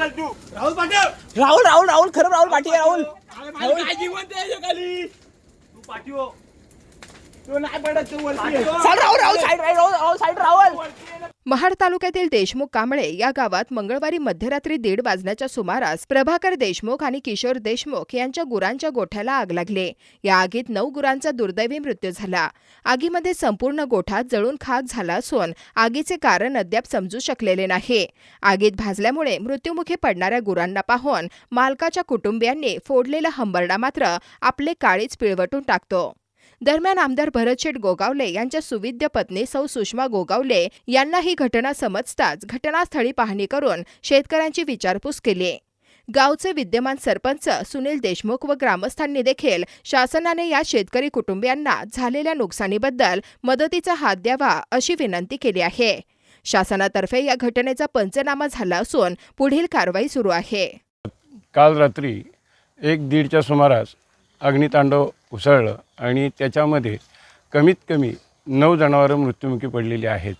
राहुल पाटील. राहुल राहुल राहुल खरं राहुल पाटील राहुल. तू पाठी हो. तू नाही पडत तू राहुल राहुल साईड राहुल राहुल साईड राहुल. महाड तालुक्यातील देशमुख कांबळे या गावात मंगळवारी मध्यरात्री दीड वाजण्याच्या सुमारास प्रभाकर देशमुख आणि किशोर देशमुख यांच्या गुरांच्या गोठ्याला आग लागली. या आगीत नऊ गुरांचा दुर्दैवी मृत्यू झाला. आगीमध्ये संपूर्ण गोठा जळून खाक झाला असून आगीचे कारण अद्याप समजू शकलेले नाही. आगीत भाजल्यामुळे मृत्युमुखी पडणाऱ्या गुरांना पाहून मालकाच्या कुटुंबियांनी फोडलेला हंबरडा मात्र आपले काळीच पिळवटून टाकतो. दरम्यान आमदार भरतशेठ गोगावले यांच्या सुविद्य पत्नी सौ सुषमा गोगावले यांना ही घटना समजताच घटनास्थळी पाहणी करून शेतकऱ्यांची विचारपूस केली. गावचे विद्यमान सरपंच सुनील देशमुख व ग्रामस्थांनी देखील शासनाने या शेतकरी कुटुंबियांना झालेल्या नुकसानीबद्दल मदतीचा हात द्यावा अशी विनंती केली आहे. शासनातर्फे या घटनेचा पंचनामा झाला असून पुढील कारवाई सुरू आहे. काल रात्री एक दीडच्या सुमारास अग्नितांडव उसळलं आणि त्याच्यामध्ये कमीत कमी नऊ जनावरं मृत्युमुखी पडलेली आहेत.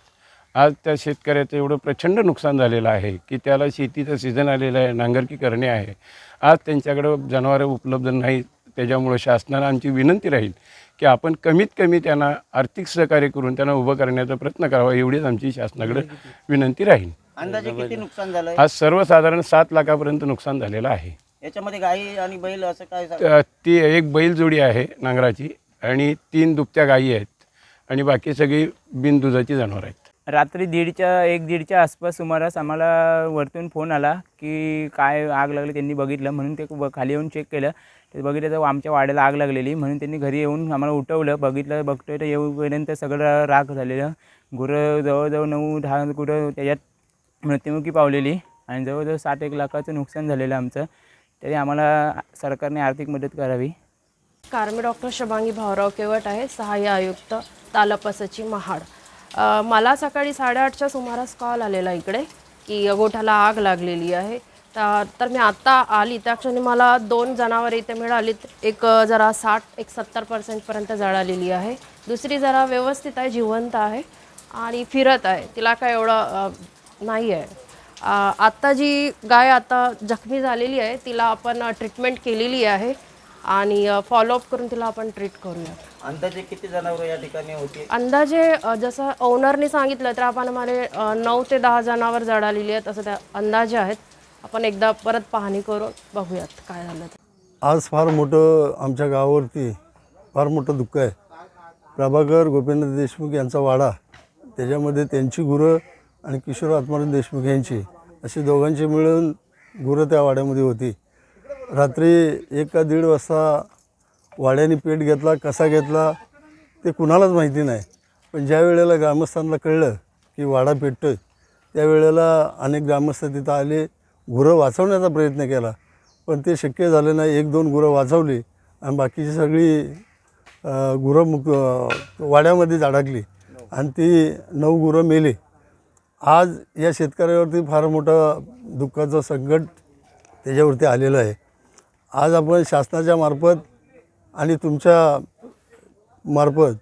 आज त्या शेतकऱ्याचं एवढं प्रचंड नुकसान झालेलं आहे की त्याला शेतीचं सीझन आलेलं आहे नांगरकी करणे आहे. आज त्यांच्याकडं जनावरं उपलब्ध नाहीत त्याच्यामुळं शासनाला आमची विनंती राहील की आपण कमीत कमी त्यांना आर्थिक सहकार्य करून त्यांना उभं करण्याचा प्रयत्न करावा एवढीच आमची शासनाकडे विनंती राहील. अंदाजे किती नुकसान झालंय? आज सर्वसाधारण सात लाखापर्यंत नुकसान झालेलं आहे. याच्यामध्ये गाई आणि बैल असं काय सांग- त- ती एक बैलजोडी आहे नांगराची आणि तीन दुभत्या गायी आहेत आणि बाकी सगळी बिनदुधाची जनावर आहेत. रात्री दीडच्या एक दीडच्या आसपास सुमारास आम्हाला वरतून फोन आला की काय आग लागली त्यांनी बघितलं म्हणून ते खाली येऊन चेक केलं. ते बघितलं तर आमच्या वाड्याला आग लागलेली म्हणून त्यांनी घरी येऊन आम्हाला उठवलं. बघितलं बघतोय तर येऊपर्यंत सगळं राख झालेलं. गुरं जवळजवळ नऊ दहा गुरं त्याच्यात मृत्युमुखी पावलेली आणि जवळजवळ सात एक लाखाचं नुकसान झालेलं आमचं. तरी आम्हाला सरकारने आर्थिक मदत करावी. कार मी डॉक्टर शबांगी भाऊराव केवट आहे सहाय्य आयुक्त तालपसची महाड. अ, मला सकाळी साडेआठच्या सुमारास कॉल आलेला इकडे की गोठ्याला आग लागलेली आहे. तर तर मी आत्ता आली. त्या क्षणी मला दोन जनावरे इथे मिळालीत. एक अ, जरा साठ एक सत्तर पर्सेंटपर्यंत जळालेली आहे. दुसरी जरा व्यवस्थित आहे जिवंत आहे आणि फिरत आहे. तिला काय एवढं अ, नाही आहे आत्ता जी गाय आता जखमी झालेली आहे तिला आपण ट्रीटमेंट केलेली आहे आणि फॉलोअप करून तिला आपण ट्रीट करूया. अंदाजे किती जनावर या ठिकाणी होती? अंदाजे जसं ओनरने सांगितलं तर आपण आम्हाला अ, नऊ ते दहा जनावर जळालेली आहेत असं त्या अंदाजे आहेत. आपण एकदा परत पाहणी करून बघूयात काय झालं ते. आज फार मोठं आमच्या गावावरती फार मोठं दुःख आहे. प्रभाकर गोपीनाथ देशमुख यांचा वाडा त्याच्यामध्ये त्यांची गुरं आणि किशोर आत्माराम देशमुख यांची. अशी दोघांची मिळून गुरं त्या वाड्यामध्ये होती. रात्री एक का दीड वाजता वाड्याने पेट घेतला कसा घेतला ते कुणालाच माहिती नाही. पण ज्या वेळेला ग्रामस्थांना कळलं की वाडा पेटतोय त्यावेळेला अनेक ग्रामस्थ तिथं आले गुरं वाचवण्याचा प्रयत्न केला. पण ते शक्य झालं नाही एक दोन गुरं वाचवली आणि बाकीची सगळी गुरं मुक वाड्यामध्येच अडकली आणि ती नऊ गुरं मेली. आज या शेतकऱ्यावरती फार मोठं दुःखाचं संकट त्याच्यावरती आलेलं आहे. आज आपण शासनाच्या मार्फत आणि तुमच्या मार्फत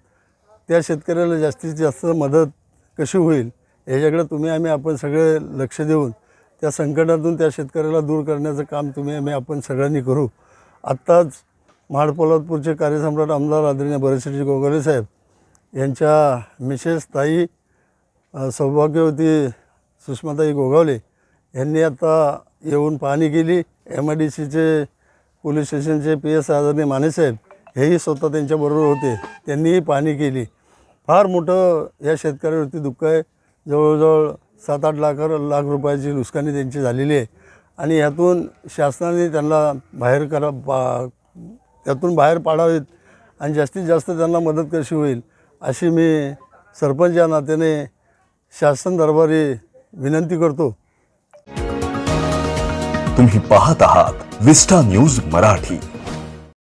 त्या शेतकऱ्याला जास्तीत जास्त मदत कशी होईल याच्याकडे तुम्ही आम्ही आपण सगळे लक्ष देऊन त्या संकटातून त्या शेतकऱ्याला दूर करण्याचं काम तुम्ही आम्ही आपण सगळ्यांनी करू. आत्ताच महाडपोलादपूरचे कार्यसम्राट आमदार आदरणीय भरतशेठी गोगले साहेब यांच्या मिसेस ताई सौभाग्यवती सुषमाताई गोगावले यांनी आता येऊन पाहणी केली. एम आय डी सीचे पोलीस स्टेशनचे पी एस आदरणीय मानेसाहेब हेही स्वतः त्यांच्याबरोबर होते. त्यांनीही पाहणी केली. फार मोठं या शेतकऱ्यावरती दुःख आहे. जवळजवळ सात आठ लाख लाख रुपयाची नुकसानी त्यांची झालेली आहे. आणि ह्यातून शासनाने त्यांना बाहेर करा बा त्यातून बाहेर पाडावेत आणि जास्तीत जास्त त्यांना मदत कशी होईल अशी मी सरपंच या नात्याने शासन दरबारी विनंती करतो. तुम्ही पाहत आहात विस्टा न्यूज मराठी.